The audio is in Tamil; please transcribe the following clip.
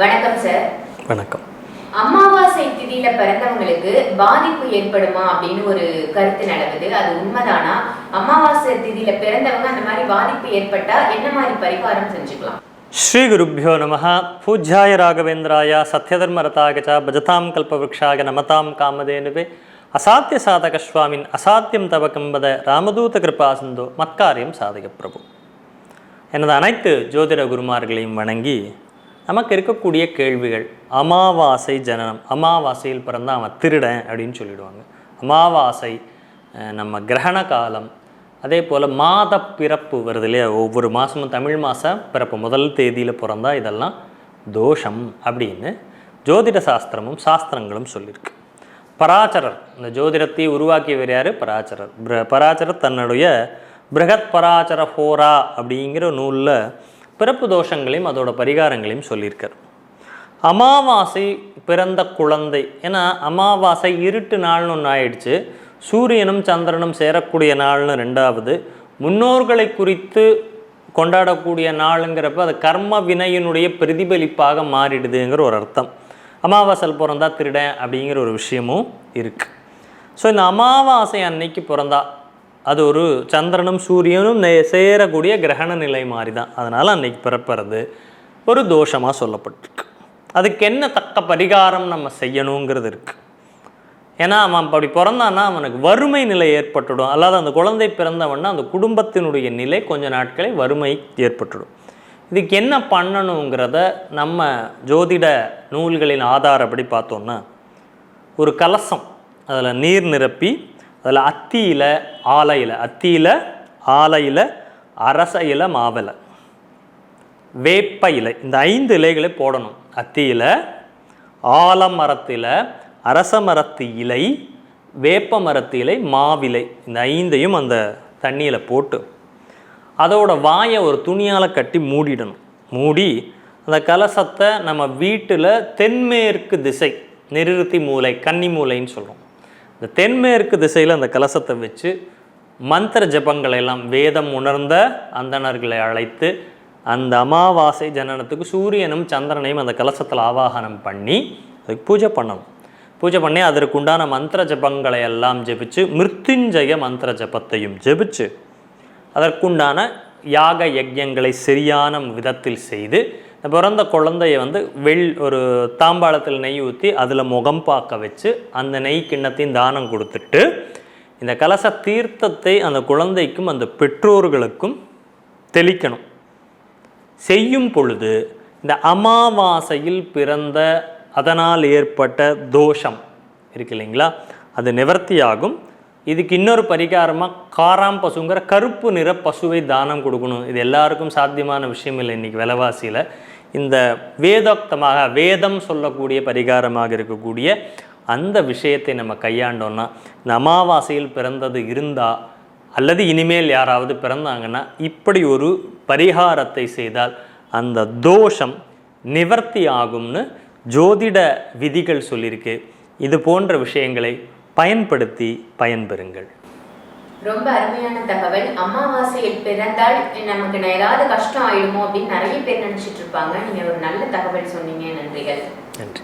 வணக்கம் சார் வணக்கம். அமாவாசை திதியில பிறந்தவங்களுக்கு பாதிப்பு ஏற்படுமா அப்படின்னு ஒரு கருத்து நிலவுது. அது உண்மைதானா? அமாவாசை திதியில பிறந்தவங்க அந்த மாதிரி பாதிப்பு ஏற்பட்டா என்ன மாதிரி பரிகாரம் செஞ்சுக்கலாம்? ஸ்ரீ குருப்பியோ நம பூஜ்யாய ராகவேந்திராய சத்யதர்மரதாய ச பஜதாம் கல்பவருஷாய நமதாம் காமதேனுவே அசாத்திய சாதக சுவாமின் அசாத்தியம் தவ கம்பத ராமதூத கிருபா சிந்தோ மத்காரியம் சாதக பிரபு. எனது அனைத்து ஜோதிட குருமார்களையும் வணங்கி நமக்கு இருக்கக்கூடிய கேள்விகள் அமாவாசை ஜனனம் அமாவாசையில் பிறந்தால் அவன் திருடன் அப்படின்னு சொல்லிடுவாங்க. அமாவாசை நம்ம கிரகண காலம் அதே போல் மாத பிறப்பு வருது இல்லையா? ஒவ்வொரு மாதமும் தமிழ் மாத பிறப்பு முதல் தேதியில் பிறந்தால் இதெல்லாம் தோஷம் அப்படின்னு ஜோதிட சாஸ்திரமும் சாஸ்திரங்களும் சொல்லியிருக்கு பராச்சரர் இந்த ஜோதிடத்தை உருவாக்கியவர் யார்? பராச்சரர். பராச்சரர் தன்னுடைய பிருகத் பராச்சர ஹோரா அப்படிங்கிற நூலில் பிறப்பு தோஷங்களையும் அதோட பரிகாரங்களையும் சொல்லியிருக்கார். அமாவாசை பிறந்த குழந்தை. ஏன்னா அமாவாசை இருட்டு நாள்னு ஒன்று ஆயிடுச்சு. சூரியனும் சந்திரனும் சேரக்கூடிய நாள்னு ரெண்டாவது. முன்னோர்களை குறித்து கொண்டாடக்கூடிய நாளுங்கிறப்ப அது கர்ம வினையினுடைய பிரதிபலிப்பாக மாறிடுதுங்கிற ஒரு அர்த்தம். அமாவாசையில் பிறந்தா திருடன் அப்படிங்கிற ஒரு விஷயமும் இருக்குது ஸோ இந்த அமாவாசை அன்னைக்கு பிறந்தா அது ஒரு சந்திரனும் சூரியனும் நே- சேரக்கூடிய கிரகண நிலை மாதிரி தான் அதனால் அன்னைக்கு பிறப்பறது ஒரு தோஷமாக சொல்லப்பட்டிருக்கு. அதுக்கு என்ன தக்க பரிகாரம் நம்ம செய்யணுங்கிறது இருக்குது ஏன்னா அவன் அப்படி பிறந்தான்னா அவனுக்கு வறுமை நிலை ஏற்பட்டுடும். அல்லாத அந்த குழந்தை பிறந்தவன்னா அந்த குடும்பத்தினுடைய நிலை கொஞ்ச நாட்களே வறுமை ஏற்பட்டுடும். இதுக்கு என்ன பண்ணணுங்கிறத நம்ம ஜோதிட நூல்களின் ஆதாரப்படி பார்த்தோன்னா ஒரு கலசம் அதில் நீர் நிரப்பி அதில் அத்தியில் ஆலையில். அத்தியில் ஆலையில் அரச இலை மாவிலை. வேப்ப இலை. இந்த ஐந்து இலைகளை போடணும். அத்தியில் ஆலமரத்தில் அரச மரத்து இலை வேப்ப மரத்து இலை மாவிலை. இந்த ஐந்தையும் அந்த தண்ணியில் போட்டு அதோட வாயை ஒரு துணியால் கட்டி மூடிடணும். மூடி அந்த கலசத்தை நம்ம வீட்டில் தென்மேற்கு திசை நிறுத்தி மூலை கன்னி மூலைன்னு சொல்கிறோம் இந்த தென்மேற்கு திசையில் அந்த கலசத்தை வச்சு மந்திர ஜபங்களை எல்லாம் வேதம் உணர்ந்த அந்தணர்களை அழைத்து அந்த அமாவாசை ஜனனத்துக்கு சூரியனும் சந்திரனையும் அந்த கலசத்தில் ஆவாகனம் பண்ணி அதுக்கு பூஜை பண்ணணும். பூஜை பண்ணி அதற்கு உண்டான மந்திர ஜபங்களை எல்லாம் ஜெபிச்சு மிருத்யுஞ்சய மந்திர ஜபத்தையும் ஜெபிச்சு அதற்குண்டான யாக யஜ்யங்களை சரியான விதத்தில் செய்து பிறந்த குழந்தைய வந்து வெள் ஒரு தாம்பாளத்தில் நெய் ஊற்றி அதில் முகம் பார்க்க வச்சு அந்த நெய் கிண்ணத்தையும் தானம் கொடுத்துட்டு இந்த கலச தீர்த்தத்தை அந்த குழந்தைக்கும் அந்த பெற்றோர்களுக்கும் தெளிக்கணும். செய்யும் பொழுது இந்த அமாவாசையில் பிறந்த அதனால் ஏற்பட்ட தோஷம் இருக்கு இல்லைங்களா? அது நிவர்த்தியாகும். இதுக்கு இன்னொரு பரிகாரமாக காராம் பசுங்கிற கருப்பு நிற பசுவை தானம் கொடுக்கணும். இது எல்லாருக்கும் சாத்தியமான விஷயம் இல்லை இன்றைக்கி விலைவாசியில். இந்த வேதோக்தமாக வேதம் சொல்லக்கூடிய பரிகாரமாக இருக்கக்கூடிய அந்த விஷயத்தை நம்ம கையாண்டோன்னா இந்த அமாவாசையில் பிறந்தது இருந்தால் அல்லது இனிமேல் யாராவது பிறந்தாங்கன்னா இப்படி ஒரு பரிகாரத்தை செய்தால் அந்த தோஷம் நிவர்த்தி ஆகும்னு ஜோதிட விதிகள் சொல்லியிருக்கு. இது போன்ற விஷயங்களை பயன்படுத்தி பயன்பெறுங்கள். ரொம்ப அருமையான தகவல். அமாவாசையில் பிறந்தால் நமக்கு ஏதாவது கஷ்டம் ஆயிடுமோ அப்படின்னு நிறைய பேர் நினைச்சிட்டு இருப்பாங்க. நீங்க ஒரு நல்ல தகவல் சொன்னீங்க. நன்றிகள். நன்றி.